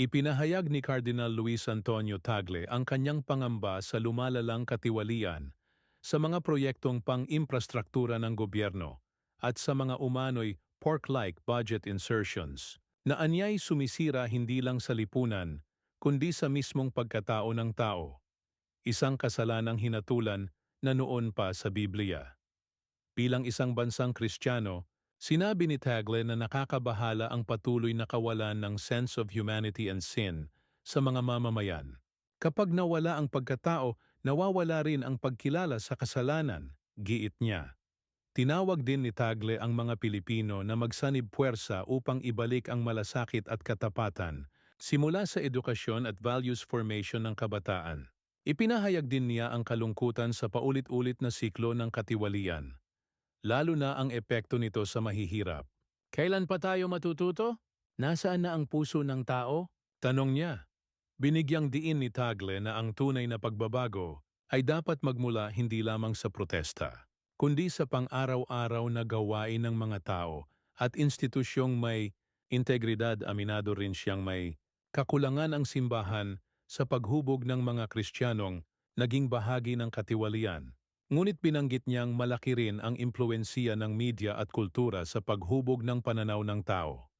Ipinahayag ni Cardinal Luis Antonio Tagle ang kanyang pangamba sa lumalalang katiwalian sa mga proyektong pang-imprastruktura ng gobyerno at sa mga umano'y pork-like budget insertions na anyay sumisira hindi lang sa lipunan kundi sa mismong pagkatao ng tao. Isang kasalanang hinatulan na noon pa sa Biblia. Bilang isang bansang Kristiyano, sinabi ni Tagle na nakakabahala ang patuloy na kawalan ng sense of humanity and sin sa mga mamamayan. Kapag nawala ang pagkatao, nawawala rin ang pagkilala sa kasalanan, giit niya. Tinawag din ni Tagle ang mga Pilipino na magsanib puwersa upang ibalik ang malasakit at katapatan, simula sa edukasyon at values formation ng kabataan. Ipinahayag din niya ang kalungkutan sa paulit-ulit na siklo ng katiwalian, lalo na ang epekto nito sa mahihirap. Kailan pa tayo matututo? Nasaan na ang puso ng tao? Tanong niya. Binigyang diin ni Tagle na ang tunay na pagbabago ay dapat magmula hindi lamang sa protesta, kundi sa pang-araw-araw na gawain ng mga tao at institusyong may integridad aminado rin siyang may kakulangan ang simbahan sa paghubog ng mga Kristiyanong naging bahagi ng katiwalian. Ngunit binanggit niyang malaki rin ang impluensiya ng media at kultura sa paghubog ng pananaw ng tao.